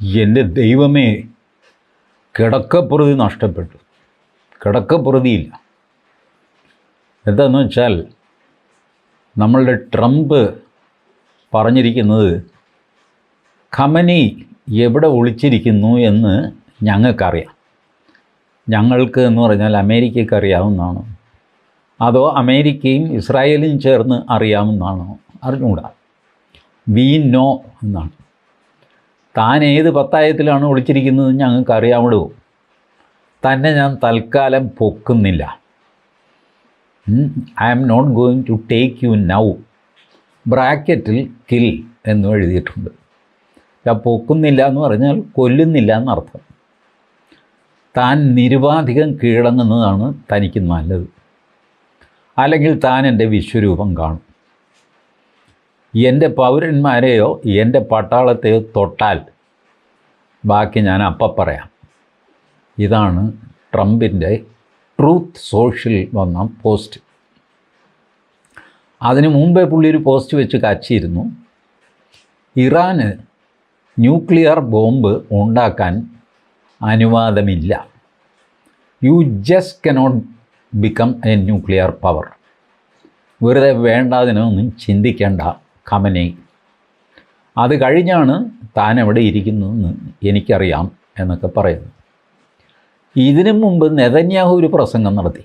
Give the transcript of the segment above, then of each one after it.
എന്റെ ദൈവമേ കിടക്കപ്രതി നഷ്ടപ്പെട്ടു. കിടക്കപ്രതിയില്ല. എന്താന്ന് വെച്ചാൽ നമ്മളുടെ ട്രംപ് പറഞ്ഞിരിക്കുന്നത് ഖമനി എവിടെ ഒളിച്ചിരിക്കുന്നു എന്ന് ഞങ്ങൾക്കറിയാം. ഞങ്ങൾക്ക് എന്ന് പറഞ്ഞാൽ അമേരിക്കയ്ക്ക് അറിയാവുന്നതാണോ അതോ അമേരിക്കയും ഇസ്രായേലും ചേർന്ന് അറിയാവുന്നതാണോ? അറിഞ്ഞുകൂടാ. വി നോ എന്നാണ്. താൻ ഏത് പത്തായത്തിലാണ് ഒളിച്ചിരിക്കുന്നത് ഞങ്ങൾക്ക് അറിയാമല്ലോ തന്നെ ഞാൻ തൽക്കാലം പൊക്കുന്നില്ല. I am not going to take you now ബ്രാക്കറ്റിൽ കിൽ എന്നും എഴുതിയിട്ടുണ്ട്. ഞാൻ പൊക്കുന്നില്ല എന്ന് പറഞ്ഞാൽ കൊല്ലുന്നില്ല എന്നർത്ഥം. താൻ നിരുപാധികം കീഴടങ്ങുന്നതാണ് തനിക്ക് നല്ലത്. അല്ലെങ്കിൽ താൻ എന്റെ വിശ്വരൂപം കാണും. എന്റെ പൗരന്മാരെയോ എന്റെ പട്ടാളത്തെയോ തൊട്ടാൽ. ബാക്കി ഞാൻ അപ്പം പറയാം. ഇതാണ് ട്രംപിന്റെ ട്രൂത്ത് സോഷ്യൽ വന്ന പോസ്റ്റ്. അതിന് മുമ്പേ പുള്ളി ഒരു പോസ്റ്റ് വെച്ച് കച്ചിരുന്നു. ഇറാന് ന്യൂക്ലിയർ ബോംബ് ഉണ്ടാക്കാൻ അനുവാദമില്ല. You just cannot become a nuclear power വെറുതെ വേണ്ടാതിനൊന്നും ചിന്തിക്കേണ്ട. കമനെ. അത് കഴിഞ്ഞാണ് താൻ എവിടെ ഇരിക്കുന്നതെന്ന് എനിക്കറിയാം എന്നൊക്കെ പറയുന്നത്. ഇതിനു മുമ്പ് നെതന്യാഹു ഒരു പ്രസംഗം നടത്തി.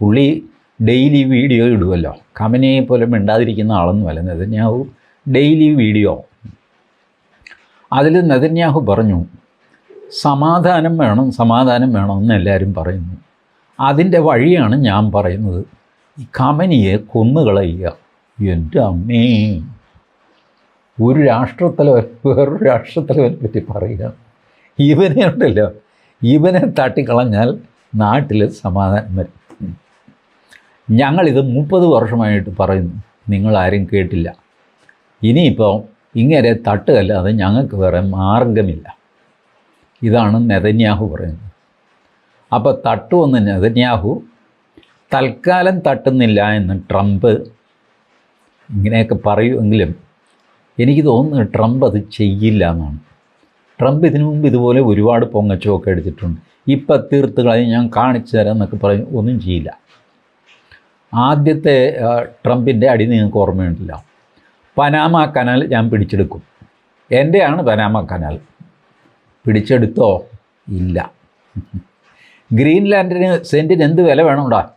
പുള്ളി ഡെയിലി വീഡിയോ ഇടുമല്ലോ കമനയെ പോലെ മിണ്ടാതിരിക്കുന്ന ആളൊന്നുമല്ല. Netanyahu daily video. അതിൽ നെതന്യാഹു പറഞ്ഞു സമാധാനം വേണം സമാധാനം വേണം എന്ന് എല്ലാവരും പറയുന്നു. അതിന്റെ വഴിയാണ് ഞാൻ പറയുന്നത്. ഈ കമനിയെ കൊന്നുകളയുക. എന്റെ അമ്മേ ഒരു രാഷ്ട്രത്തലവൻ വേറൊരു രാഷ്ട്രത്തലവനെ പറ്റി പറയുക. ഇവനെ ഉണ്ടല്ലോ. ഇവനെ തട്ടിക്കളഞ്ഞാൽ നാട്ടിൽ സമാധാനം വരും. ഞങ്ങളിത് മുപ്പത് വർഷമായിട്ട് പറയുന്നു. നിങ്ങളാരും കേട്ടില്ല. ഇനിയിപ്പോൾ ഇങ്ങനെ തട്ടുകല്ലാതെ ഞങ്ങൾക്ക് വേറെ മാർഗമില്ല. ഇതാണ് നെതന്യാഹു പറയുന്നത്. അപ്പോൾ തട്ടുവന്ന് നെതന്യാഹു തൽക്കാലം തട്ടുന്നില്ല എന്ന് ട്രംപ് ഇങ്ങനെയൊക്കെ പറയുമെങ്കിലും എനിക്ക് തോന്നുന്നു ട്രംപ് അത് ചെയ്യില്ല എന്നാണ്. ട്രംപ് ഇതിനു മുമ്പ് ഇതുപോലെ ഒരുപാട് പൊങ്ങച്ചമൊക്കെ എടുത്തിട്ടുണ്ട് ഇപ്പം തീർത്ത് കളയും ഞാൻ കാണിച്ചു തരാം എന്നൊക്കെ പറയും ഒന്നും ചെയ്യില്ല. ആദ്യത്തെ ട്രംപിന്റെ അടി നിങ്ങൾക്ക് ഓർമ്മയുണ്ടല്ലോ. പനാമ കനാൽ ഞാൻ പിടിച്ചെടുക്കും. എന്റെയാണ് പനാമ കനാൽ. പിടിച്ചെടുത്തോ? ഇല്ല. ഗ്രീൻലാൻഡിന് സെന്റിന് എന്ത് വില വേണോടാ?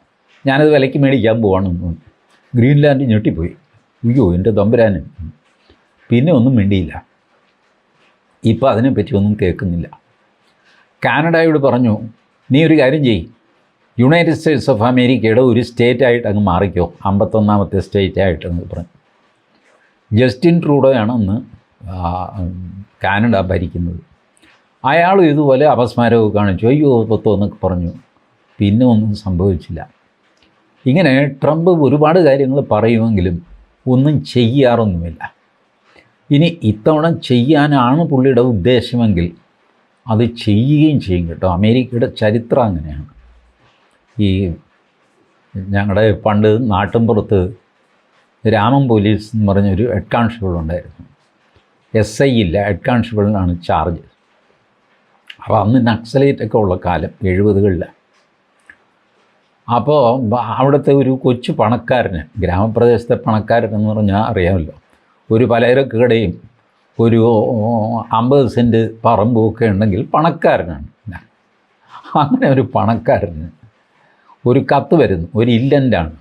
ഞാനത് വിലയ്ക്ക് മേടിക്കാൻ പോവാണെന്ന് ഗ്രീൻലാൻഡ് ഞെട്ടിപ്പോയി. അയ്യോ എന്റെ തമ്പുരാന്. പിന്നെ ഒന്നും മിണ്ടിയില്ല. ഇപ്പോൾ അതിനെപ്പറ്റി ഒന്നും കേൾക്കുന്നില്ല. കാനഡയോട് പറഞ്ഞു നീ ഒരു കാര്യം ചെയ് യുണൈറ്റഡ് സ്റ്റേറ്റ്സ് ഓഫ് അമേരിക്കയുടെ ഒരു സ്റ്റേറ്റായിട്ട് അങ്ങ് മാറിക്കോ. അമ്പത്തൊന്നാമത്തെ സ്റ്റേറ്റായിട്ട് അങ്ങ് പറഞ്ഞു ജസ്റ്റിൻ ട്രൂഡോയാണ് അന്ന് കാനഡ ഭരിക്കുന്നത്. അയാളും ഇതുപോലെ അപസ്മാരമൊക്കെ കാണിച്ചു. അയ്യോ പത്തോ എന്നൊക്കെ പറഞ്ഞു. പിന്നെ ഒന്നും സംഭവിച്ചില്ല. ഇങ്ങനെ ട്രംപ് ഒരുപാട് കാര്യങ്ങൾ പറയുമെങ്കിലും ഒന്നും ചെയ്യാറൊന്നുമില്ല. ഇനി ഇത്തവണ ചെയ്യാനാണ് പുള്ളിയുടെ ഉദ്ദേശമെങ്കിൽ അത് ചെയ്യുകയും ചെയ്യും കേട്ടോ. അമേരിക്കയുടെ ചരിത്രം അങ്ങനെയാണ്. ഈ ഞങ്ങളുടെ പണ്ട് നാട്ടിൻപുറത്ത് രാമൻ പോലീസ് എന്ന് പറഞ്ഞൊരു ഹെഡ് കോൺസ്റ്റബിൾ ഉണ്ടായിരുന്നു. എസ് ഐ ഇല്ല ഹെഡ് കോൺസ്റ്റബിളിനാണ് ചാർജ്. അപ്പോൾ അന്ന് നക്സലേറ്റൊക്കെ ഉള്ള കാലം എഴുപതുകളിൽ അപ്പോൾ അവിടുത്തെ ഒരു കൊച്ചു പണക്കാരന് ഗ്രാമപ്രദേശത്തെ പണക്കാരൻ എന്ന് പറഞ്ഞാൽ അറിയാമല്ലോ. ഒരു പലചരക്ക് കടയും ഒരു അമ്പത് സെന്റ് പറമ്പുമൊക്കെ ഉണ്ടെങ്കിൽ പണക്കാരനാണ്. അങ്ങനെ ഒരു പണക്കാരന് ഒരു കത്ത് വരുന്നു ഒരു ഇല്ലന്റാണ്.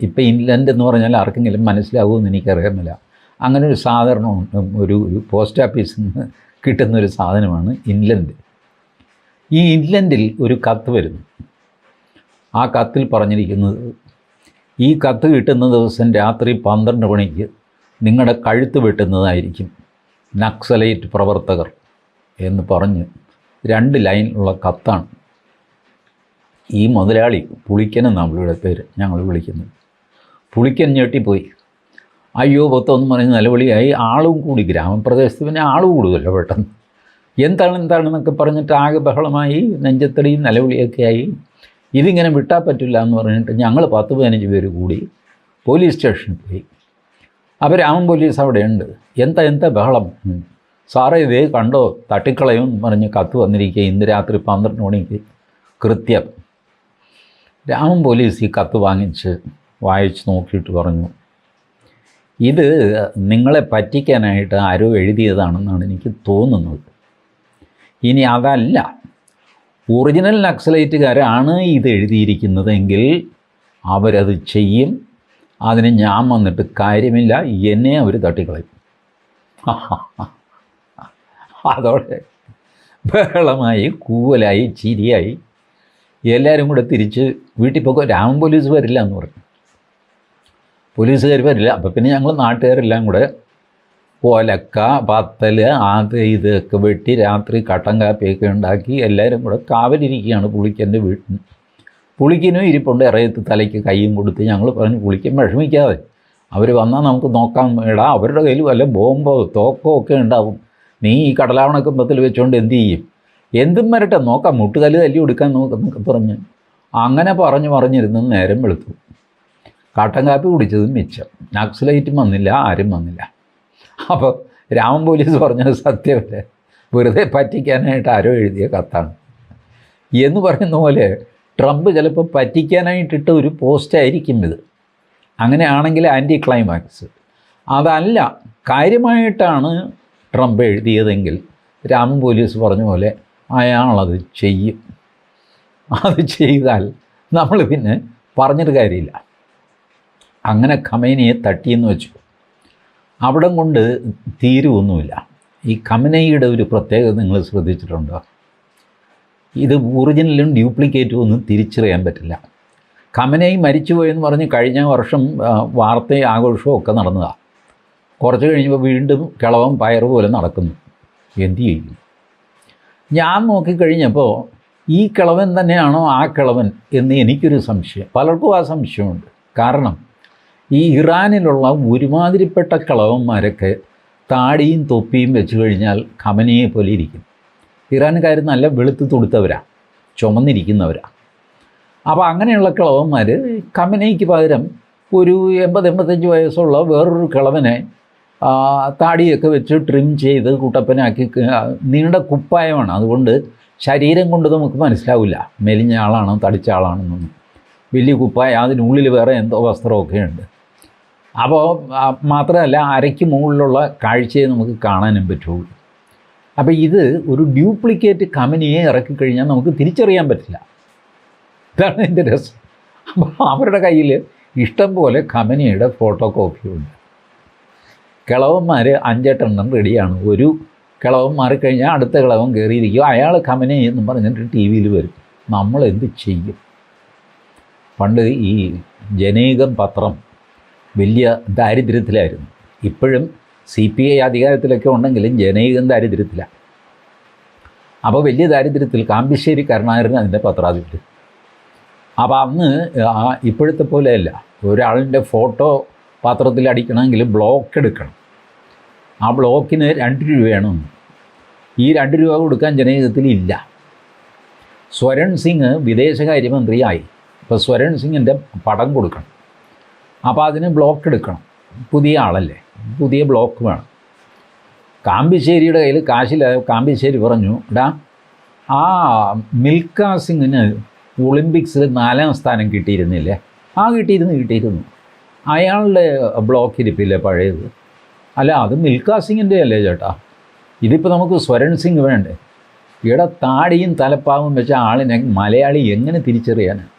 ഇപ്പം ഇൻലൻഡ് എന്ന് പറഞ്ഞാൽ ആർക്കെങ്കിലും മനസ്സിലാവുമെന്ന് എനിക്കറിയാമില്ല. അങ്ങനെ ഒരു സാധാരണ ഒരു ഒരു പോസ്റ്റ് ഓഫീസിൽ നിന്ന് കിട്ടുന്ന ഒരു സാധനമാണ് ഇൻലൻഡ് ഈ ഇൻലൻഡിൽ ഒരു കത്ത് വരുന്നു. ആ കത്തിൽ പറഞ്ഞിരിക്കുന്നത്. ഈ കത്ത് കിട്ടുന്ന ദിവസം രാത്രി പന്ത്രണ്ട് മണിക്ക് നിങ്ങളുടെ കഴുത്ത് വെട്ടുന്നതായിരിക്കും. നക്സലൈറ്റ് പ്രവർത്തകർ എന്ന് പറഞ്ഞ് രണ്ട് ലൈനിലുള്ള കത്താണ്. ഈ മുതലാളി പുളിക്കൻ എന്നാണ് പുള്ളിയുടെ പേര് ഞങ്ങൾ വിളിക്കുന്നത്. പുളിക്കൻ ഞെട്ടിപ്പോയി. അയ്യോ പൊത്തൊന്നും പറഞ്ഞ് നിലവിളിയായി. ആളും കൂടി ഗ്രാമപ്രദേശത്ത് പിന്നെ ആൾ കൂടുതലോ പെട്ടെന്ന്? എന്താണ് എന്താണെന്നൊക്കെ പറഞ്ഞിട്ട് ആകെ ബഹളമായി നെഞ്ചത്തടിയും നിലവിളിയൊക്കെ ആയി. ഇതിങ്ങനെ വിട്ടാൽ പറ്റില്ല എന്ന് പറഞ്ഞിട്ട് ഞങ്ങൾ പത്ത് പതിനഞ്ച് പേര് കൂടി പോലീസ് സ്റ്റേഷനിൽ പോയി. അപ്പോൾ രാമൻ പോലീസ് അവിടെ ഉണ്ട് എന്താ എന്താ ബഹളം. സാറേ ഇതേ കണ്ടോ? തട്ടിക്കളയും പറഞ്ഞ് കത്ത് വന്നിരിക്കുക ഇന്ന് രാത്രി പന്ത്രണ്ട് മണിക്ക് കൃത്യം. രാമൻ പോലീസ് ഈ കത്ത് വാങ്ങിച്ച് വായിച്ച് നോക്കിയിട്ട് പറഞ്ഞു ഇത് നിങ്ങളെ പറ്റിക്കാനായിട്ട് ആരോ എഴുതിയതാണെന്നാണ് എനിക്ക് തോന്നുന്നത്. ഇനി അതല്ല. ഒറിജിനൽ നക്സലൈറ്റുകാരാണ് ഇത് എഴുതിയിരിക്കുന്നതെങ്കിൽ അവരത് ചെയ്യും. അതിന് ഞാൻ വന്നിട്ട് കാര്യമില്ല. എന്നെ അവർ തട്ടിക്കളയും. അതോടെ ബഹളമായി കൂവലായി ചിരിയായി. എല്ലാവരും കൂടെ തിരിച്ച് വീട്ടിൽ പോകും രാമൻ പോലീസ് വരില്ല എന്ന് പറഞ്ഞു. പോലീസുകാർ വരില്ല. അപ്പോൾ പിന്നെ ഞങ്ങൾ നാട്ടുകാരെല്ലാം കൂടെ ഒലക്ക പത്തൽ അത് ഇതൊക്കെ വെട്ടി രാത്രി കട്ടൻ കാപ്പിയൊക്കെ ഉണ്ടാക്കി എല്ലാവരും കൂടെ കാവലിരിക്കുകയാണ് പുളിക്കന്റെ വീട്ടിന് പുളിക്കനും ഇരിപ്പുണ്ട്. ഇറയത്ത് തലയ്ക്ക് കൈയും കൊടുത്ത് ഞങ്ങൾ പറഞ്ഞു പുളിക്കൻ വിഷമിക്കാതെ. അവർ വന്നാൽ നമുക്ക് നോക്കാൻ ഇടാ അവരുടെ കയ്യിൽ വല്ല ബോംബോ തോക്കോ ഒക്കെ ഉണ്ടാവും. നീ ഈ കടലാവണക്കുമ്പത്തിൽ വെച്ചുകൊണ്ട് എന്ത് ചെയ്യും? എന്തും വരട്ടെ. നോക്കാം. മുട്ടുകല്ല് തല്ലി കൊടുക്കാൻ നോക്കുന്നൊക്കെ പറഞ്ഞ്. അങ്ങനെ പറഞ്ഞു പറഞ്ഞിരുന്ന് നേരം വെളുത്തു. കാട്ടൻ കാപ്പി കുടിച്ചതും മിച്ചം. നക്സലൈറ്റും വന്നില്ല ആരും വന്നില്ല. അപ്പോൾ രാമൻ പോലീസ് പറഞ്ഞത് സത്യമല്ലേ? വെറുതെ പറ്റിക്കാനായിട്ട് ആരോ എഴുതിയ കത്താണ്. എന്ന് പറയുന്ന പോലെ ട്രംപ് ചിലപ്പോൾ പറ്റിക്കാനായിട്ടിട്ട ഒരു പോസ്റ്റ് ആയിരിക്കും ഇത്. അങ്ങനെയാണെങ്കിൽ ആന്റി ക്ലൈമാക്സ് അതല്ല കാര്യമായിട്ടാണ് ട്രംപ് എഴുതിയതെങ്കിൽ രാമൻ പോലീസ് പറഞ്ഞ പോലെ അയാളത് ചെയ്യും. അത് ചെയ്താൽ നമ്മൾ പിന്നെ പറഞ്ഞിട്ട് കാര്യമില്ല. അങ്ങനെ ഖമേനിയെ തട്ടിയെന്ന് വെച്ചു. അവിടം കൊണ്ട് തീരുവൊന്നുമില്ല. ഈ കമനയുടെ ഒരു പ്രത്യേകത നിങ്ങൾ ശ്രദ്ധിച്ചിട്ടുണ്ടോ? ഇത് ഒറിജിനലും ഡ്യൂപ്ലിക്കേറ്റും ഒന്നും തിരിച്ചറിയാൻ പറ്റില്ല. കമനൈ മരിച്ചുപോയെന്ന് പറഞ്ഞ് കഴിഞ്ഞ വർഷം വാർത്തയും ആഘോഷവും ഒക്കെ നടന്നതാണ് കുറച്ച് കഴിഞ്ഞപ്പോൾ വീണ്ടും കിളവൻ പയറ് പോലെ നടക്കുന്നു. എന്ത് ചെയ്യും? ഞാൻ നോക്കിക്കഴിഞ്ഞപ്പോൾ ഈ കിളവൻ തന്നെയാണോ ആ കിളവൻ എന്ന് എനിക്കൊരു സംശയം. പലർക്കും ആ സംശയമുണ്ട്. കാരണം ഈ ഇറാനിലുള്ള ഒരുമാതിരിപ്പെട്ട കളവന്മാരൊക്കെ താടിയും തൊപ്പിയും വെച്ചു കഴിഞ്ഞാൽ ഖമനിയെ പോലെ ഇരിക്കും. ഇറാനുകാർ നല്ല വെളുത്ത് തൊടുത്തവരാ ചുമന്നിരിക്കുന്നവരാണ് അപ്പോൾ അങ്ങനെയുള്ള കിളവന്മാർ കമനയ്ക്ക് പകരം ഒരു എൺപത് എൺപത്തഞ്ച് വയസ്സുള്ള വേറൊരു കിളവനെ താടിയൊക്കെ വെച്ച് ട്രിം ചെയ്ത് കുട്ടപ്പനാക്കി നീണ്ട കുപ്പായമാണ്. അതുകൊണ്ട് ശരീരം കൊണ്ട് നമുക്ക് മനസ്സിലാവില്ല. മെലിഞ്ഞ ആളാണോ തടിച്ച ആളാണെന്നൊന്നും വലിയ കുപ്പായ അതിനുള്ളിൽ വേറെ എന്തോ വസ്ത്രമൊക്കെ ഉണ്ട് അപ്പോൾ മാത്രമല്ല അരയ്ക്ക് മുകളിലുള്ള കാഴ്ചയെ നമുക്ക് കാണാനും പറ്റുള്ളൂ. അപ്പോൾ ഇത് ഒരു ഡ്യൂപ്ലിക്കേറ്റ് കമ്പനിയെ ഇറക്കിക്കഴിഞ്ഞാൽ നമുക്ക് തിരിച്ചറിയാൻ പറ്റില്ല. ഇതാണ് എന്റെ രസം. അപ്പോൾ അവരുടെ കയ്യിൽ ഇഷ്ടം പോലെ കമ്പനിയുടെ ഫോട്ടോ കോപ്പിയുണ്ട് കിളവന്മാർ അഞ്ചെട്ടെണ്ണം റെഡിയാണ്. ഒരു കിളവൻ മാറിക്കഴിഞ്ഞാൽ അടുത്ത കിളവൻ കയറിയിരിക്കും. അയാൾ കമ്പനി എന്നും പറഞ്ഞിട്ട് ടി വിയിൽ വരും. നമ്മൾ എന്ത് ചെയ്യും? പണ്ട് ഈ ജനേകം പത്രം വലിയ ദാരിദ്ര്യത്തിലായിരുന്നു. ഇപ്പോഴും സി പി ഐ അധികാരത്തിലൊക്കെ ഉണ്ടെങ്കിലും ജനൈകം ദാരിദ്ര്യത്തിലാണ് അപ്പോൾ വലിയ ദാരിദ്ര്യത്തിൽ കാമ്പിശ്ശേരി കരുണാകരൻ അതിന്റെ പത്രാധിപര്. അപ്പോൾ അന്ന് ഇപ്പോഴത്തെ പോലെയല്ല. ഒരാളിന്റെ ഫോട്ടോ പാത്രത്തിൽ അടിക്കണമെങ്കിൽ ബ്ലോക്ക് എടുക്കണം. ആ ബ്ലോക്കിന് രണ്ട് രൂപയാണ് ഈ രണ്ട് രൂപ കൊടുക്കാൻ ജനഹിതത്തിൽ ഇല്ല. സ്വരൺ സിംഗ് വിദേശകാര്യമന്ത്രിയായി. അപ്പോൾ സ്വരൺ സിംഗിന്റെ പടം കൊടുക്കണം. അപ്പോൾ അതിന് ബ്ലോക്ക് എടുക്കണം. പുതിയ ആളല്ലേ? പുതിയ ബ്ലോക്ക് വേണം. കാമ്പിശ്ശേരിയുടെ കയ്യിൽ കാശില്ല. കാമ്പിശ്ശേരി പറഞ്ഞു എടാ ആ മിൽക്ക സിംഗിന് ഒളിമ്പിക്സിൽ നാലാം സ്ഥാനം കിട്ടിയിരുന്നില്ലേ? ആ കിട്ടിയിരുന്നു കിട്ടിയിരുന്നു. അയാളുടെ ബ്ലോക്ക് ഇരിപ്പില്ലേ പഴയത്? അല്ല അത് മിൽക്കാ സിംഗിന്റെ അല്ലേ ചേട്ടാ? ഇതിപ്പോൾ നമുക്ക് സ്വരൺ സിംഗ് വേണ്ടേ? ഇവിടെ താടിയും തലപ്പാവും വെച്ച ആളിനെ മലയാളി എങ്ങനെ തിരിച്ചറിയാനാണ്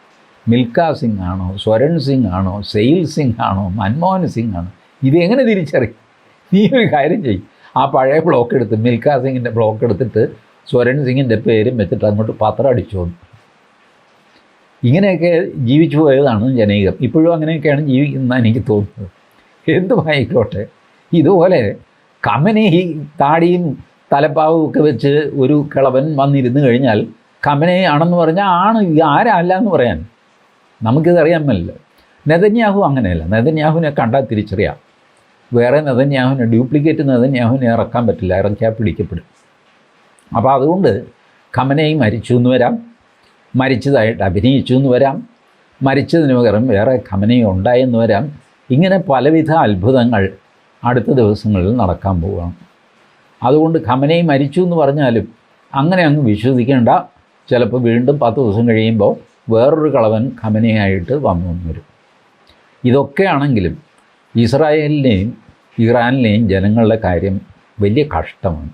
മിൽഖ സിംഗ് ആണോ സ്വരൺ സിംഗ് ആണോ സെയിൽ സിംഗ് ആണോ മൻമോഹൻ സിംഗ് ആണോ? ഇത് എങ്ങനെ തിരിച്ചറിയും? നീ ഒരു കാര്യം ചെയ്യും. ആ പഴയ ബ്ലോക്ക് എടുത്ത് മിൽഖ സിംഗിന്റെ ബ്ലോക്ക് എടുത്തിട്ട് സ്വരൺ സിംഗിന്റെ പേരും വെച്ചിട്ട് അങ്ങോട്ട് പത്രം അടിച്ചു ഇങ്ങനെയൊക്കെ ജീവിച്ചു പോയതാണ് ജനീകം. ഇപ്പോഴും അങ്ങനെയൊക്കെയാണ് ജീവിക്കുന്നതെന്ന് എനിക്ക് തോന്നുന്നത്. എന്തുമായിക്കോട്ടെ ഇതുപോലെ കമനെ ഈ താടിയും തലപ്പാവും ഒക്കെ വെച്ച് ഒരു കിളവൻ വന്നിരുന്നു കഴിഞ്ഞാൽ കമനെ ആണെന്ന് പറഞ്ഞാൽ ആണ് ആരല്ല എന്ന് പറയാൻ? നമുക്കിതറിയാൻ പറ്റില്ല നെതന്യാഹു അങ്ങനെയല്ല. നെതന്യാഹുവിനെ കണ്ടാൽ തിരിച്ചറിയാം. വേറെ നെതന്യാഹുവിനെ ഡ്യൂപ്ലിക്കേറ്റ് നെതന്യാഹുവിനെ ഇറക്കാൻ പറ്റില്ല. ഇറക്കിയാൽ പിടിക്കപ്പെടും അപ്പോൾ അതുകൊണ്ട് കമനയും മരിച്ചു എന്ന് വരാം. മരിച്ചതായിട്ട് അഭിനയിച്ചു എന്ന് വരാം. മരിച്ചതിന് പകരം വേറെ ഖമനയും ഉണ്ടായെന്ന് വരാം. ഇങ്ങനെ പലവിധ അത്ഭുതങ്ങൾ അടുത്ത ദിവസങ്ങളിൽ നടക്കാൻ പോവുകയാണ്. അതുകൊണ്ട് ഖമനയും മരിച്ചു എന്ന് പറഞ്ഞാലും അങ്ങനെ അങ്ങ് വിശ്വസിക്കേണ്ട. ചിലപ്പോൾ വീണ്ടും പത്ത് ദിവസം കഴിയുമ്പോൾ വേറൊരു കളവൻ ഖമനയായിട്ട് വന്നു വരും. ഇതൊക്കെയാണെങ്കിലും ഇസ്രായേലിനെയും ഇറാനിലെയും ജനങ്ങളുടെ കാര്യം വലിയ കഷ്ടമാണ്.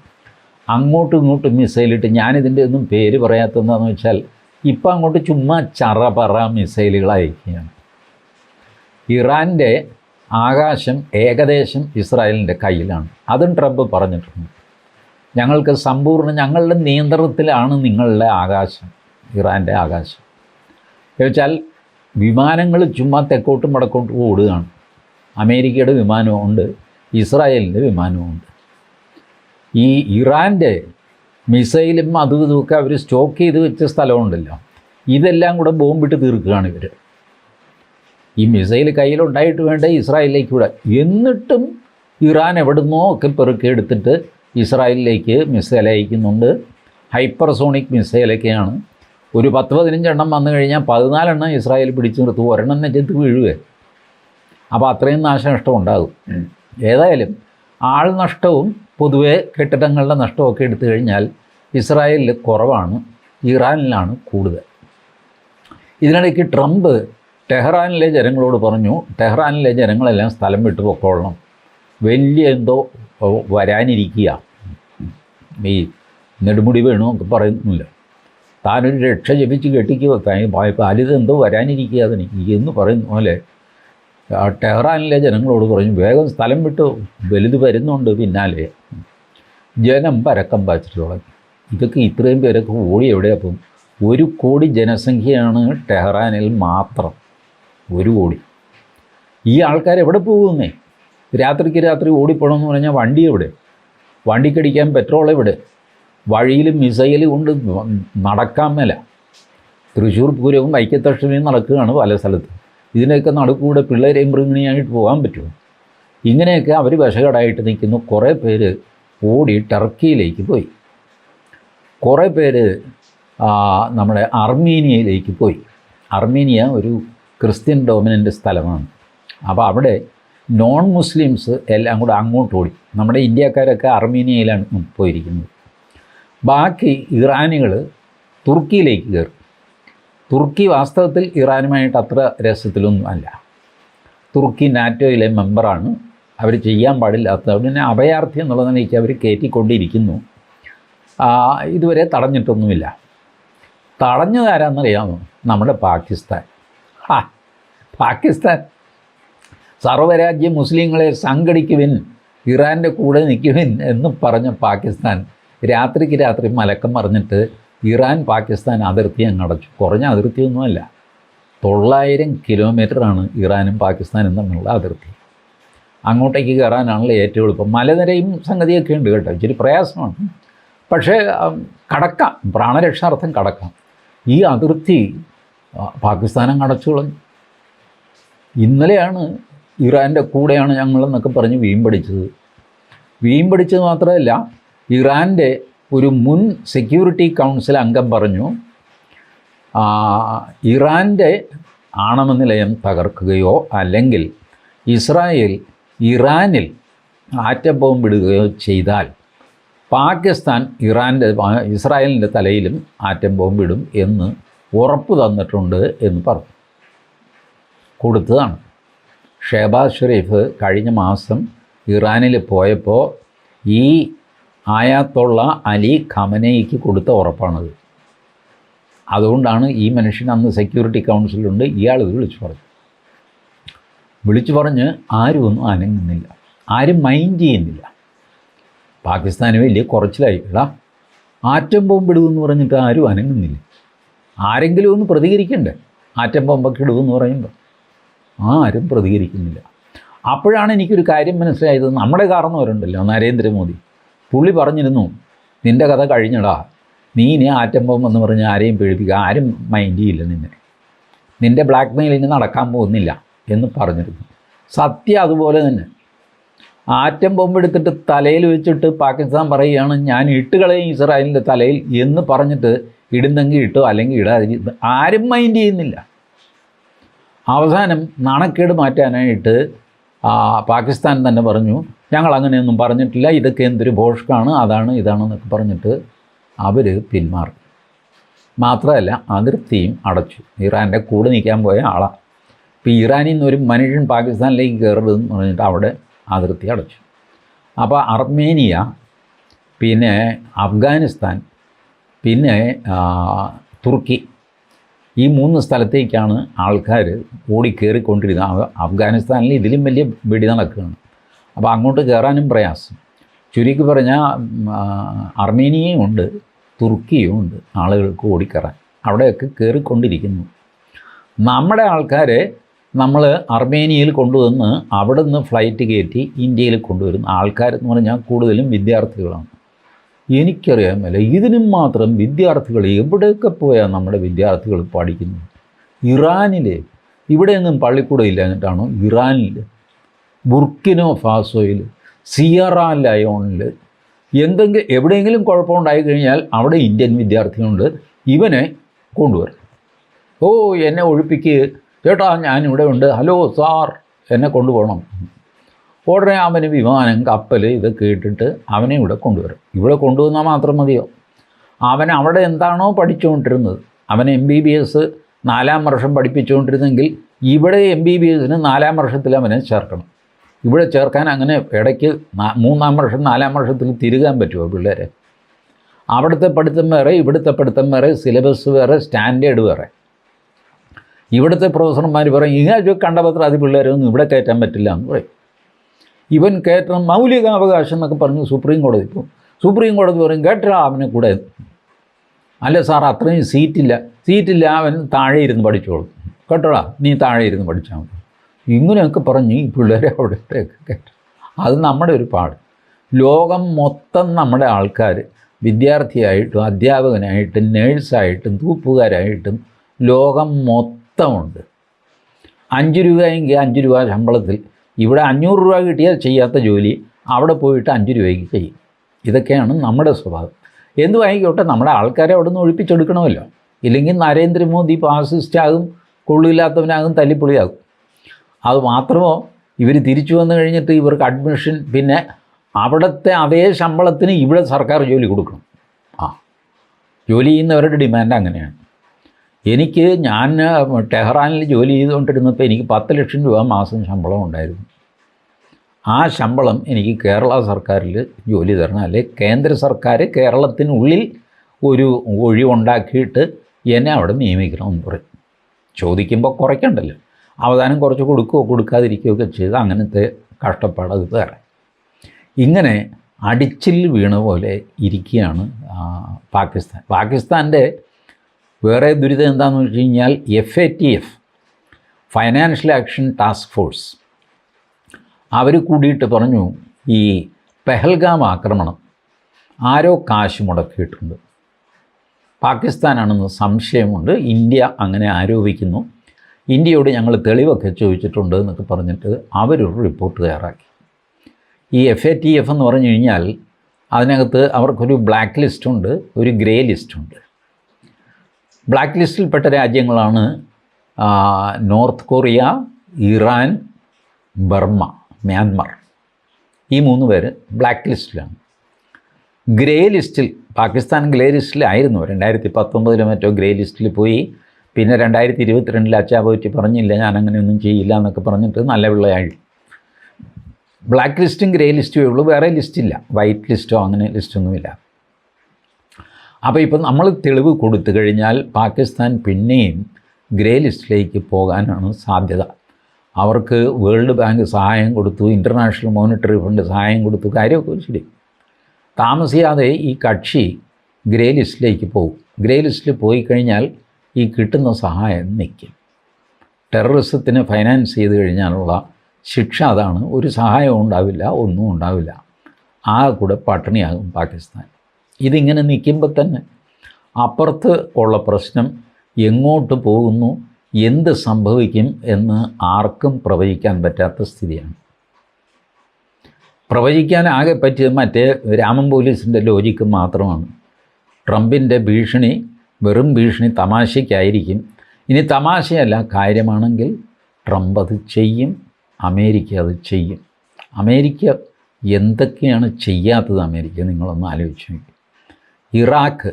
അങ്ങോട്ടും ഇങ്ങോട്ടും മിസൈലിട്ട് ഞാനിതിന്റെ ഒന്നും പേര് പറയാത്തതെന്ന് വെച്ചാൽ ഇപ്പം അങ്ങോട്ട് ചുമ്മാ ചറപറ മിസൈലുകൾ അയക്കുകയാണ്. ഇറാന്റെ ആകാശം ഏകദേശം ഇസ്രായേലിന്റെ കയ്യിലാണ്. അതും ട്രംപ് പറഞ്ഞിട്ടുണ്ട്. ഞങ്ങൾക്ക് സമ്പൂർണ ഞങ്ങളുടെ നിയന്ത്രണത്തിലാണ് നിങ്ങളുടെ ആകാശം ഇറാന്റെ ആകാശം. വെച്ചാൽ വിമാനങ്ങൾ ചുമ്മാ തെക്കോട്ടും വടക്കോട്ടും ഓടുകയാണ്. അമേരിക്കയുടെ വിമാനമുണ്ട് ഇസ്രായേലിന്റെ വിമാനമുണ്ട് ഈ ഇറാന്റെ മിസൈലും അതും ഇതുമൊക്കെ അവർ സ്റ്റോക്ക് ചെയ്ത് വെച്ച സ്ഥലമുണ്ടല്ലോ. ഇതെല്ലാം കൂടെ ബോംബിട്ട് തീർക്കുകയാണ് ഇവർ ഈ മിസൈൽ കയ്യിലുണ്ടായിട്ട് വേണ്ട ഇസ്രായേലിലേക്ക് വിടാൻ എന്നിട്ടും ഇറാൻ എവിടുന്നോ ഒക്കെ പെറുക്കിയെടുത്തിട്ട് ഇസ്രായേലിലേക്ക് മിസൈൽ അയക്കുന്നുണ്ട്. ഹൈപ്പർസോണിക് മിസൈലൊക്കെയാണ്. ഒരു പത്ത് പതിനഞ്ചെണ്ണം വന്നു കഴിഞ്ഞാൽ പതിനാലെണ്ണം ഇസ്രായേൽ പിടിച്ചു നിർത്തും. ഒരെണ്ണം നെഞ്ചത്ത് വീഴുക അപ്പോൾ അത്രയും നാശനഷ്ടം ഉണ്ടാകും ഏതായാലും ആൾ നഷ്ടവും പൊതുവേ കെട്ടിടങ്ങളുടെ നഷ്ടമൊക്കെ എടുത്തു കഴിഞ്ഞാൽ ഇസ്രായേലിൽ കുറവാണ് ഇറാനിലാണ് കൂടുതൽ. ഇതിനിടയ്ക്ക് ട്രംപ് ടെഹ്റാനിലെ ജനങ്ങളോട് പറഞ്ഞു ടെഹ്റാനിലെ ജനങ്ങളെല്ലാം സ്ഥലം വിട്ടു പൊക്കോളണം. വലിയ എന്തോ വരാനിരിക്കുക ഈ നെടുമുടി വേണോ ഒക്കെ പറയുന്നില്ല. താനൊരു രക്ഷ ജപിച്ച് കെട്ടിക്കുക പാലിത് എന്തോ വരാനിരിക്കുക അതിന്. എന്ന് പറയുന്ന പോലെ ടെഹ്റാനിലെ ജനങ്ങളോട് പറഞ്ഞു വേഗം സ്ഥലം വിട്ടു. വലുത് വരുന്നുണ്ട് പിന്നാലെ. ജനം പരക്കം പാച്ചിട്ട് തുടങ്ങി. ഇതൊക്കെ ഇത്രയും പേരൊക്കെ ഓടി എവിടെ അപ്പം? ഒരു കോടി ജനസംഖ്യയാണ് ടെഹ്റാനിൽ മാത്രം. ഒരു കോടി. ഈ ആൾക്കാർ എവിടെ പോകുന്നേ? രാത്രിക്ക് രാത്രി ഓടിപ്പോണമെന്ന് പറഞ്ഞാൽ വണ്ടി എവിടെ? വണ്ടിക്കടിക്കാൻ പെട്രോൾ എവിടെ? വഴിയിൽ മിസൈൽ കൊണ്ട് നടക്കാൻ മേല. തൃശ്ശൂർ പൂരവും ഐക്യത്തഷ്ടമിയും നടക്കുകയാണ് പല സ്ഥലത്ത്. ഇതിനൊക്കെ നടുക്കൂടെ പിള്ളേരെയും മൃഗിണിയായിട്ട് പോകാൻ പറ്റുമോ? ഇങ്ങനെയൊക്കെ അവർ വിഷകടായിട്ട് നിൽക്കുന്നു. കുറേ പേര് ഓടി ടർക്കിയിലേക്ക് പോയി. കുറേ പേര് നമ്മുടെ അർമീനിയയിലേക്ക് പോയി. അർമീനിയ ഒരു ക്രിസ്ത്യൻ ഡോമിനന്റ് സ്ഥലമാണ്. അപ്പോൾ അവിടെ നോൺ മുസ്ലിംസ് എല്ലാം കൂടെ അങ്ങോട്ട് ഓടി. നമ്മുടെ ഇന്ത്യക്കാരൊക്കെ അർമീനിയയിലാണ് പോയിരിക്കുന്നത്. ബാക്കി ഇറാനികൾ തുർക്കിയിലേക്ക് കയറി. തുർക്കി വാസ്തവത്തിൽ ഇറാനുമായിട്ട് അത്ര രസത്തിലൊന്നും അല്ല. തുർക്കി നാറ്റോയിലെ മെമ്പറാണ്. അവർ ചെയ്യാൻ പാടില്ലാത്ത പിന്നെ അഭയാർത്ഥി എന്നുള്ള നിലയ്ക്ക് അവർ കയറ്റിക്കൊണ്ടിരിക്കുന്നു. ഇതുവരെ തടഞ്ഞിട്ടൊന്നുമില്ല. തടഞ്ഞതാരാന്നറിയാമോ നമ്മുടെ പാകിസ്ഥാൻ. ആ പാകിസ്ഥാൻ. സർവരാജ്യ മുസ്ലിങ്ങളെ സംഘടിക്കുവിൻ ഇറാന്റെ കൂടെ നിൽക്കുവിൻ എന്ന് പറഞ്ഞ പാകിസ്ഥാൻ. രാത്രിക്ക് രാത്രി മലക്കം മറിഞ്ഞിട്ട് ഇറാൻ പാകിസ്ഥാൻ അതിർത്തി അങ്ങ് അടച്ചു. കുറഞ്ഞ അതിർത്തിയൊന്നുമല്ല. തൊള്ളായിരം കിലോമീറ്ററാണ് ഇറാനും പാകിസ്ഥാനും തമ്മിലുള്ള അതിർത്തി. അങ്ങോട്ടേക്ക് കയറാനാണല്ലോ ഏറ്റവും എളുപ്പം. മലനിരയും സംഗതിയൊക്കെ ഉണ്ട് കേട്ടോ. ഇച്ചിരി പ്രയാസമാണ്. പക്ഷേ കടക്കാം. പ്രാണരക്ഷാർത്ഥം കടക്കാം. ഈ അതിർത്തി പാകിസ്ഥാനം കടച്ചുകളഞ്ഞു ഇന്നലെയാണ് ഇറാന്റെ കൂടെയാണ് ഞങ്ങളെന്നൊക്കെ പറഞ്ഞ് വീമ്പടിച്ചത്. വീമ്പടിച്ചത് മാത്രമല്ല ഇറാന്റെ ഒരു മുൻ സെക്യൂരിറ്റി കൗൺസിൽ അംഗം പറഞ്ഞു ഇറാന്റെ ആണവ നിലയം തകർക്കുകയോ അല്ലെങ്കിൽ ഇസ്രായേൽ ഇറാനിൽ ആറ്റം ബോംബിടുകയോ ചെയ്താൽ പാകിസ്ഥാൻ ഇറാന്റെ ഇസ്രായേലിന്റെ തലയിലും ആറ്റം ബോംബ് ഇടും എന്ന് ഉറപ്പ് തന്നിട്ടുണ്ട് എന്ന് പറഞ്ഞു. കൊടുത്തതാണ്. ഷെഹബാസ് ഷെരീഫ് കഴിഞ്ഞ മാസം ഇറാനിൽ പോയപ്പോൾ ഈ ആയാത്തുള്ള അലി ഖമനയ്ക്ക് കൊടുത്ത ഉറപ്പാണത്. അതുകൊണ്ടാണ് ഈ മനുഷ്യൻ അന്ന് സെക്യൂരിറ്റി കൗൺസിലുണ്ട് ഇയാൾ വിളിച്ചു പറഞ്ഞു. വിളിച്ചു പറഞ്ഞ് ആരും ഒന്നും അനങ്ങുന്നില്ല ആരും മൈൻഡ് ചെയ്യുന്നില്ല. പാകിസ്ഥാന് വലിയ കുറച്ചിലായി എടാ ആറ്റം ബോംബ് ഇടുമെന്ന് പറഞ്ഞിട്ട് ആരും അനങ്ങുന്നില്ല. ആരെങ്കിലും ഒന്ന് പ്രതികരിക്കണ്ടേ? ആറ്റം ബോംബൊക്കെ ഇടുമെന്ന് പറയുമ്പോൾ ആരും പ്രതികരിക്കുന്നില്ല. അപ്പോഴാണ് എനിക്കൊരു കാര്യം മനസ്സിലായത് നമ്മുടെ കാരണവരുണ്ടല്ലോ നരേന്ദ്രമോദി. പുള്ളി പറഞ്ഞിരുന്നു നിന്റെ കഥ കഴിഞ്ഞടാ. നീ ഇനി ആറ്റം ബോംബ് എന്ന് പറഞ്ഞ് ആരെയും പേടിപ്പിക്കുക. ആരും മൈൻഡ് ചെയ്യില്ല നിന്നെ. നിന്റെ ബ്ലാക്ക് മെയിൽ ഇനി നടക്കാൻ പോകുന്നില്ല എന്ന് പറഞ്ഞിരുന്നു. സത്യം അതുപോലെ തന്നെ. ആറ്റം ബോംബ് എടുത്തിട്ട് തലയിൽ വെച്ചിട്ട് പാകിസ്ഥാൻ പറയുകയാണ് ഞാൻ ഇട്ടുകളയും ഇസ്രായേലിന്റെ തലയിൽ എന്ന് പറഞ്ഞിട്ട് ഇടുന്നെങ്കിൽ ഇട്ടോ അല്ലെങ്കിൽ ഇടാതിരിക്കും ആരും മൈൻഡ് ചെയ്യുന്നില്ല. അവസാനം നാണക്കേട് മാറ്റാനായിട്ട് പാകിസ്ഥാൻ തന്നെ പറഞ്ഞു ഞങ്ങൾ അങ്ങനെയൊന്നും പറഞ്ഞിട്ടില്ല ഇതൊക്കെ എന്തൊരു ഭോഷ്കാണ് അതാണ് ഇതാണെന്നൊക്കെ പറഞ്ഞിട്ട് അവർ പിന്മാറി. മാത്രമല്ല അതിർത്തിയും അടച്ചു. ഇറാന്റെ കൂടെ നിൽക്കാൻ പോയ ആളാണ് ഇപ്പോൾ ഇറാനിൽ നിന്ന് ഒരു മനുഷ്യൻ പാകിസ്ഥാനിലേക്ക് കയറരുതെന്ന് പറഞ്ഞിട്ട് അവിടെ അതിർത്തി അടച്ചു. അപ്പോൾ അർമേനിയ പിന്നെ അഫ്ഗാനിസ്ഥാൻ പിന്നെ തുർക്കി ഈ മൂന്ന് സ്ഥലത്തേക്കാണ് ആൾക്കാർ ഓടിക്കേറിക്കൊണ്ടിരുന്നത്. അഫ- അഫ്ഗാനിസ്ഥാനിൽ ഇതിലും വലിയ വെടി നടക്കുകയാണ്. അപ്പോൾ അങ്ങോട്ട് കയറാനും പ്രയാസം. ചുരുക്കി പറഞ്ഞാൽ അർമേനിയയും ഉണ്ട് തുർക്കിയും ഉണ്ട് ആളുകൾക്ക് ഓടിക്കയറാൻ. അവിടെയൊക്കെ കയറിക്കൊണ്ടിരിക്കുന്നു. നമ്മുടെ ആൾക്കാരെ നമ്മൾ അർമേനിയയിൽ കൊണ്ടുവന്ന് അവിടെ നിന്ന് ഫ്ലൈറ്റ് കയറ്റി ഇന്ത്യയിൽ കൊണ്ടുവരുന്ന. ആൾക്കാരെന്ന് പറഞ്ഞാൽ കൂടുതലും വിദ്യാർത്ഥികളാണ്. എനിക്കറിയാൻ മേല ഇതിനും മാത്രം വിദ്യാർത്ഥികൾ എവിടെയൊക്കെ പോയാൽ നമ്മുടെ വിദ്യാർത്ഥികൾ പഠിക്കുന്നത്? ഇവിടെ ഇവിടെയൊന്നും പള്ളിക്കൂടം ഇല്ലാഞ്ഞിട്ടാണോ? ഇറാനിൽ ബുർക്കിനോ ഫാസോയിൽ സിയറ ലയോണിൽ എന്തെങ്കിലും എവിടെയെങ്കിലും കുഴപ്പമുണ്ടായി കഴിഞ്ഞാൽ അവിടെ ഇന്ത്യൻ വിദ്യാർത്ഥികളുണ്ട് ഇവനെ കൊണ്ടുവരും ഓ എന്നെ ഒഴിപ്പിക്ക്. ചേട്ടാ ഞാനിവിടെ ഉണ്ട്. ഹലോ സാർ എന്നെ കൊണ്ടുപോകണം. ഉടനെ അവന് വിമാനം കപ്പൽ ഇതൊക്കെ ഇട്ടിട്ട് അവനെ ഇവിടെ കൊണ്ടുവരും. ഇവിടെ കൊണ്ടുവന്നാൽ മാത്രം മതിയോ? അവൻ അവിടെ എന്താണോ പഠിച്ചുകൊണ്ടിരുന്നത്. അവൻ എം ബി ബി എസ് നാലാം വർഷം പഠിപ്പിച്ചുകൊണ്ടിരുന്നെങ്കിൽ ഇവിടെ എം ബി ബി എസിന് നാലാം വർഷത്തിൽ അവനെ ചേർക്കണം. ഇവിടെ ചേർക്കാൻ അങ്ങനെ ഇടയ്ക്ക് മൂന്നാം വർഷം നാലാം വർഷത്തിൽ തിരുകാൻ പറ്റുമോ പിള്ളേരെ? അവിടുത്തെ പഠിത്തം വേറെ ഇവിടുത്തെ പഠിത്തം വേറെ സിലബസ് വേറെ സ്റ്റാൻഡേർഡ് വേറെ. ഇവിടുത്തെ പ്രൊഫസർമാർ പറയും ഇങ്ങനെ കണ്ടപത്ര അത് പിള്ളേരൊന്നും ഇവിടെ കയറ്റാൻ പറ്റില്ല എന്ന് പറയും. ഇവൻ കയറ്റണം മൗലികാവകാശം എന്നൊക്കെ പറഞ്ഞു സുപ്രീം കോടതി പോകും. സുപ്രീം കോടതി പറയും കേട്ടാ അവനെ കൂടെ അല്ല സാർ അത്രയും സീറ്റില്ല. സീറ്റില്ല അവൻ താഴെ ഇരുന്ന് പഠിച്ചോളും. കേട്ടോടാ നീ താഴെ ഇരുന്ന് പഠിച്ചാൽ മതി. ഇങ്ങനെയൊക്കെ പറഞ്ഞ് ഈ പിള്ളേരെ അവിടത്തേക്ക് കയറ്റും അത് നമ്മുടെ ഒരു പാട്. ലോകം മൊത്തം നമ്മുടെ ആൾക്കാർ വിദ്യാർത്ഥിയായിട്ടും അധ്യാപകനായിട്ടും നേഴ്സായിട്ടും തൂപ്പുകാരായിട്ടും ലോകം മൊത്തമുണ്ട്. അഞ്ച് രൂപയെങ്കിൽ അഞ്ച് രൂപ ശമ്പളത്തിൽ ഇവിടെ അഞ്ഞൂറ് രൂപ കിട്ടിയാൽ ചെയ്യാത്ത ജോലി അവിടെ പോയിട്ട് അഞ്ച് രൂപയ്ക്ക് ചെയ്യും. ഇതൊക്കെയാണ് നമ്മുടെ സ്വഭാവം. എന്തും വാങ്ങിക്കോട്ടെ നമ്മുടെ ആൾക്കാരെ അവിടെ നിന്ന് ഒഴിപ്പിച്ചെടുക്കണമല്ലോ. ഇല്ലെങ്കിൽ നരേന്ദ്രമോദി ഫാസിസ്റ്റാകും കൊള്ളില്ലാത്തവനാകും തല്ലിപ്പൊളിയാകും. അത് മാത്രമോ ഇവർ തിരിച്ചു വന്നു കഴിഞ്ഞിട്ട് ഇവർക്ക് അഡ്മിഷൻ പിന്നെ അവിടുത്തെ അതേ ശമ്പളത്തിന് ഇവിടെ സർക്കാർ ജോലി കൊടുക്കണം. ആ ജോലി ചെയ്യുന്നവരുടെ ഡിമാൻഡ് അങ്ങനെയാണ്. എനിക്ക് ഞാൻ ടെഹ്റാനിൽ ജോലി ചെയ്തുകൊണ്ടിരുന്നപ്പോൾ എനിക്ക് പത്ത് ലക്ഷം രൂപ മാസം ശമ്പളം ഉണ്ടായിരുന്നു. ആ ശമ്പളം എനിക്ക് കേരള സർക്കാരിൽ ജോലി തരണം. അല്ലെ കേന്ദ്ര സർക്കാർ കേരളത്തിനുള്ളിൽ ഒരു ഒഴിവുണ്ടാക്കിയിട്ട് എന്നെ അവിടെ നിയമിക്കണമെന്ന് പറയും. ചോദിക്കുമ്പോൾ കുറയ്ക്കണ്ടല്ലോ. അവധാനം കുറച്ച് കൊടുക്കുകയോ കൊടുക്കാതിരിക്കുകയൊക്കെ ചെയ്ത് അങ്ങനത്തെ കഷ്ടപ്പാട് അത് ഇങ്ങനെ അടിച്ചിൽ വീണ പോലെ ഇരിക്കുകയാണ് പാകിസ്ഥാൻ. പാകിസ്ഥാന്റെ വേറെ ദുരിതം എന്താണെന്ന് വെച്ച് കഴിഞ്ഞാൽ F A T F financial action task force അവർ കൂടിയിട്ട് പറഞ്ഞു ഈ പെഹൽഗാം ആക്രമണം ആരോ കാശ് മുടക്കിയിട്ടുണ്ട്. പാകിസ്ഥാനാണെന്ന് സംശയമുണ്ട് ഇന്ത്യ അങ്ങനെ ആരോപിക്കുന്നു. ഇന്ത്യയോട് ഞങ്ങൾ തെളിവൊക്കെ ചോദിച്ചിട്ടുണ്ട് എന്നൊക്കെ പറഞ്ഞിട്ട് അവരൊരു റിപ്പോർട്ട് തയ്യാറാക്കി. ഈ എഫ് എ ടി എഫ് എന്ന് പറഞ്ഞു കഴിഞ്ഞാൽ അതിനകത്ത് അവർക്കൊരു ബ്ലാക്ക് ലിസ്റ്റുണ്ട് ഒരു ഗ്രേ ലിസ്റ്റുണ്ട് ബ്ലാക്ക് ലിസ്റ്റിൽപ്പെട്ട രാജ്യങ്ങളാണ് North Korea Iran Burma Myanmar. ഈ മൂന്ന് പേര് ബ്ലാക്ക് ലിസ്റ്റിലാണ് ഗ്രേ ലിസ്റ്റിൽ പാകിസ്ഥാൻ ഗ്രേ ലിസ്റ്റിലായിരുന്നു. രണ്ടായിരത്തി പത്തൊമ്പതിലോ മറ്റോ ഗ്രേ ലിസ്റ്റിൽ പോയി. പിന്നെ രണ്ടായിരത്തി ഇരുപത്തിരണ്ടിൽ അച്ചാപോറ്റി പറഞ്ഞില്ല ഞാൻ അങ്ങനെയൊന്നും ചെയ്യില്ല എന്നൊക്കെ പറഞ്ഞിട്ട് നല്ല പിള്ളയായി. ബ്ലാക്ക് ലിസ്റ്റും ഗ്രേ ലിസ്റ്റുമേ ഉള്ളൂ വേറെ ലിസ്റ്റില്ല. വൈറ്റ് ലിസ്റ്റോ അങ്ങനെ ലിസ്റ്റൊന്നുമില്ല. അപ്പോൾ ഇപ്പം നമ്മൾ തെളിവ് കൊടുത്തു കഴിഞ്ഞാൽ പാകിസ്ഥാൻ പിന്നെയും ഗ്രേ ലിസ്റ്റിലേക്ക് പോകാനാണ് സാധ്യത. അവർക്ക് വേൾഡ് ബാങ്ക് സഹായം കൊടുത്തു ഇന്റർനാഷണൽ മോണിറ്ററി ഫണ്ട് സഹായം കൊടുത്തു കാര്യമൊക്കെ ശരി. താമസിയാതെ ഈ കക്ഷി ഗ്രേ ലിസ്റ്റിലേക്ക് പോകും. ഗ്രേ ലിസ്റ്റിൽ പോയി കഴിഞ്ഞാൽ ഈ കിട്ടുന്ന സഹായം നിൽക്കും. ടെററിസത്തിന് ഫൈനാൻസ് ചെയ്ത് കഴിഞ്ഞാലുള്ള ശിക്ഷ അതാണ്. ഒരു സഹായവും ഉണ്ടാവില്ല ഒന്നും ഉണ്ടാവില്ല. ആ കൂടെ പട്ടിണിയാകും പാകിസ്ഥാൻ. ഇതിങ്ങനെ നിൽക്കുമ്പോൾ തന്നെ അപ്പുറത്ത് ഉള്ള പ്രശ്നം എങ്ങോട്ട് പോകുന്നു എന്ത് സംഭവിക്കും എന്ന് ആർക്കും പ്രവചിക്കാൻ പറ്റാത്ത സ്ഥിതിയാണ്. പ്രവചിക്കാൻ ആകെ പറ്റിയത് മറ്റേ രാമൻ പോലീസിന്റെ ലോജിക്ക് മാത്രമാണ്. ട്രംപിന്റെ ഭീഷണി വെറും ഭീഷണി തമാശയ്ക്കായിരിക്കും. ഇനി തമാശയല്ല കാര്യമാണെങ്കിൽ ട്രംപ് അത് ചെയ്യും അമേരിക്ക അത് ചെയ്യും. അമേരിക്ക എന്തൊക്കെയാണ് ചെയ്യാത്തത് അമേരിക്ക നിങ്ങളൊന്ന് ആലോചിച്ച് നോക്കി. ഇറാഖ്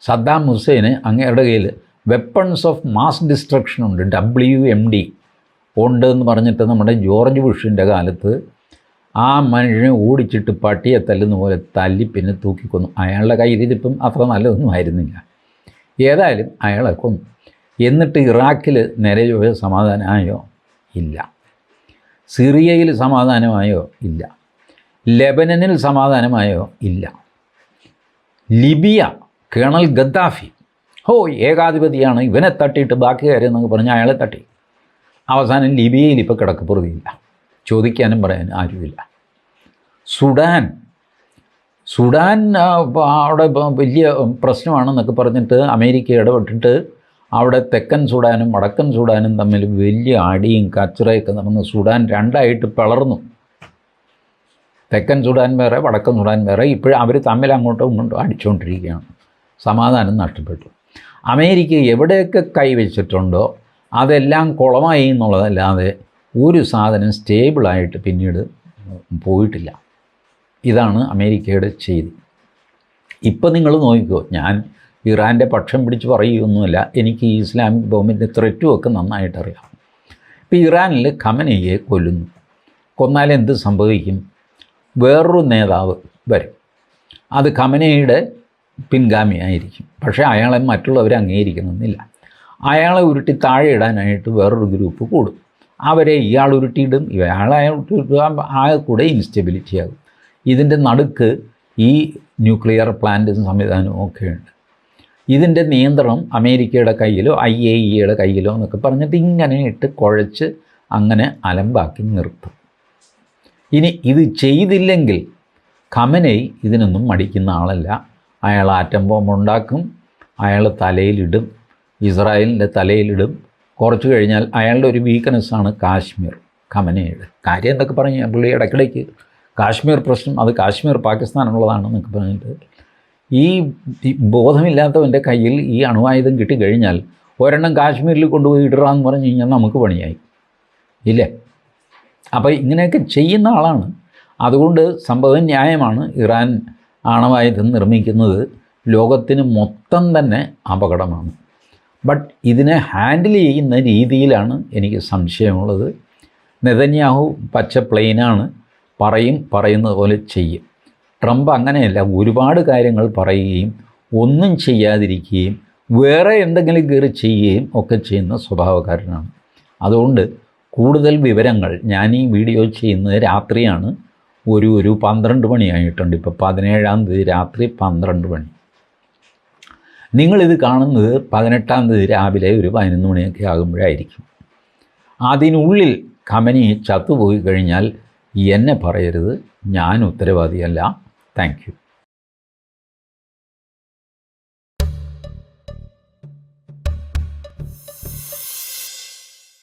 സദ്ദാം ഹുസൈന് അങ്ങയുടെ കയ്യിൽ വെപ്പൺസ് ഓഫ് മാസ് ഡിസ്ട്രക്ഷൻ ഉണ്ട്. ഡബ്ല്യു എം ഡി ഉണ്ട് എന്ന് പറഞ്ഞിട്ട് നമ്മുടെ ജോർജ് ബുഷിന്റെ കാലത്ത് ആ മനുഷ്യനെ ഓടിച്ചിട്ട് പട്ടിയെ തല്ലുന്ന പോലെ തല്ലി പിന്നെ തൂക്കിക്കൊന്നു. അയാളുടെ കയ്യിലിരിപ്പം അത്ര നല്ലതൊന്നും ആയിരുന്നില്ല. ഏതായാലും അയാളെ കൊന്നു. എന്നിട്ട് ഇറാഖിൽ നിലയോയ സമാധാനമായോ? ഇല്ല. സിറിയയിൽ സമാധാനമായോ? ഇല്ല. ലെബനനിൽ സമാധാനമായോ? ഇല്ല. Libya colonel Gaddafi. ഹോ ഏകാധിപതിയാണ്. ഇവനെ തട്ടിയിട്ട് ബാക്കി കാര്യം എന്നൊക്കെ പറഞ്ഞ് അയാളെ തട്ടി. അവസാനം ലിബിയയിൽ ഇപ്പോൾ കിടക്കപ്പുറതിയില്ല ചോദിക്കാനും പറയാൻ ആരുമില്ല. സുഡാൻ. സുഡാൻ അവിടെ വലിയ പ്രശ്നമാണെന്നൊക്കെ പറഞ്ഞിട്ട് അമേരിക്ക ഇടപെട്ടിട്ട് അവിടെ തെക്കൻ സുഡാനും വടക്കൻ സുഡാനും തമ്മിൽ വലിയ അടിയും കച്ചറയൊക്കെ നടന്ന് സുഡാൻ രണ്ടായിട്ട് പിളർന്നു. തെക്കൻ സുഡാൻ വേറെ വടക്കൻ സുഡാൻ വേറെ. ഇപ്പോഴും അവർ തമ്മിൽ അങ്ങോട്ടും ഇങ്ങോട്ടും അടിച്ചുകൊണ്ടിരിക്കുകയാണ് സമാധാനം നഷ്ടപ്പെട്ടു. അമേരിക്ക എവിടെയൊക്കെ കൈവച്ചിട്ടുണ്ടോ അതെല്ലാം കുളമായി എന്നുള്ളതല്ലാതെ ഒരു സാധനം സ്റ്റേബിളായിട്ട് പിന്നീട് പോയിട്ടില്ല. ഇതാണ് അമേരിക്കയുടെ ചെയ്തി. ഇപ്പം നിങ്ങൾ നോക്കിക്കോ ഞാൻ ഇറാന്റെ പക്ഷം പിടിച്ച് പറയുകയൊന്നുമില്ല എനിക്ക് ഈ ഇസ്ലാമിക് ബോംബിന്റെ ത്രെറ്റും ഒക്കെ നന്നായിട്ട് അറിയാം ഇപ്പോൾ ഇറാനിൽ ഖമനയെ കൊല്ലുന്നു. കൊന്നാൽ എന്ത് സംഭവിക്കും? വേറൊരു നേതാവ് വരും. അത് ഖമനയുടെ പിൻഗാമിയായിരിക്കും. പക്ഷേ അയാളെ മറ്റുള്ളവർ അംഗീകരിക്കണമെന്നില്ല അയാളെ ഉരുട്ടി താഴെ ഇടാനായിട്ട് വേറൊരു ഗ്രൂപ്പ് കൂടും. അവരെ ഇയാൾ ഉരുട്ടിയിടും ഇയാളെ ആകെ കൂടെ ഇൻസ്റ്റെബിലിറ്റി ആകും. ഇതിന്റെ നടുക്ക് ഈ ന്യൂക്ലിയർ പ്ലാന്റും സംവിധാനവും ഒക്കെയുണ്ട് ഇതിന്റെ നിയന്ത്രണം അമേരിക്കയുടെ കയ്യിലോ ഐ എ ഇയുടെ കയ്യിലോ എന്നൊക്കെ പറഞ്ഞിട്ട് ഇങ്ങനെ ഇട്ട് കുഴച്ച് അങ്ങനെ അലമ്പാക്കി നിർത്തും. ഇനി ഇത് ചെയ്തില്ലെങ്കിൽ ഖമനൈ ഇതിനൊന്നും മടിക്കുന്ന ആളല്ല. അയാൾ ആറ്റം ബോംബ് ഉണ്ടാക്കും അയാൾ തലയിലിടും ഇസ്രായേലിന്റെ തലയിലിടും. കുറച്ച് കഴിഞ്ഞാൽ അയാളുടെ ഒരു വീക്ക്നെസ്സാണ് കാശ്മീർ. ഖമനയുടെ കാര്യം എന്തൊക്കെ പറഞ്ഞു പുള്ളി ഇടയ്ക്കിടയ്ക്ക്? കാശ്മീർ പ്രശ്നം അത് കാശ്മീർ പാകിസ്ഥാനുള്ളതാണെന്നൊക്കെ പറഞ്ഞിട്ട്. ഈ ബോധമില്ലാത്തവന്റെ കയ്യിൽ ഈ അണുവായുധം കിട്ടിക്കഴിഞ്ഞാൽ ഒരെണ്ണം കാശ്മീരിൽ കൊണ്ടുപോയി ഇടറാന്ന് പറഞ്ഞു കഴിഞ്ഞാൽ നമുക്ക് പണിയായി. ഇല്ലേ? അപ്പോൾ ഇങ്ങനെയൊക്കെ ചെയ്യുന്ന ആളാണ്. അതുകൊണ്ട് സംഭവം ന്യായമാണ്. ഇറാൻ ആണവായുധം നിർമ്മിക്കുന്നത് ലോകത്തിന് മൊത്തം തന്നെ അപകടമാണ്. ബട്ട് ഇതിനെ ഹാൻഡിൽ ചെയ്യുന്ന രീതിയിലാണ് എനിക്ക് സംശയമുള്ളത്. നെതന്യാഹു പച്ച പ്ലെയിനാണ് പറയും പറയുന്നത് പോലെ ചെയ്യും. ട്രംപ് അങ്ങനെയല്ല ഒരുപാട് കാര്യങ്ങൾ പറയുകയും ഒന്നും ചെയ്യാതിരിക്കുകയും വേറെ എന്തെങ്കിലും കയറി ചെയ്യുകയും ഒക്കെ ചെയ്യുന്ന സ്വഭാവക്കാരനാണ്. അതുകൊണ്ട് കൂടുതൽ വിവരങ്ങൾ ഞാൻ ഈ വീഡിയോ ചെയ്യുന്നത് രാത്രിയാണ്. ഒരു ഒരു പന്ത്രണ്ട് മണിയായിട്ടുണ്ട്. ഇപ്പോൾ പതിനേഴാം തീയതി രാത്രി പന്ത്രണ്ട് മണി. നിങ്ങളിത് കാണുന്നത് പതിനെട്ടാം തീയതി രാവിലെ ഒരു പതിനൊന്ന് മണിയൊക്കെ ആകുമ്പോഴായിരിക്കും. അതിനുള്ളിൽ കമനി ചത്തുപോയി കഴിഞ്ഞാൽ എന്നെ പറയരുത്. ഞാൻ ഉത്തരവാദിയല്ല. താങ്ക്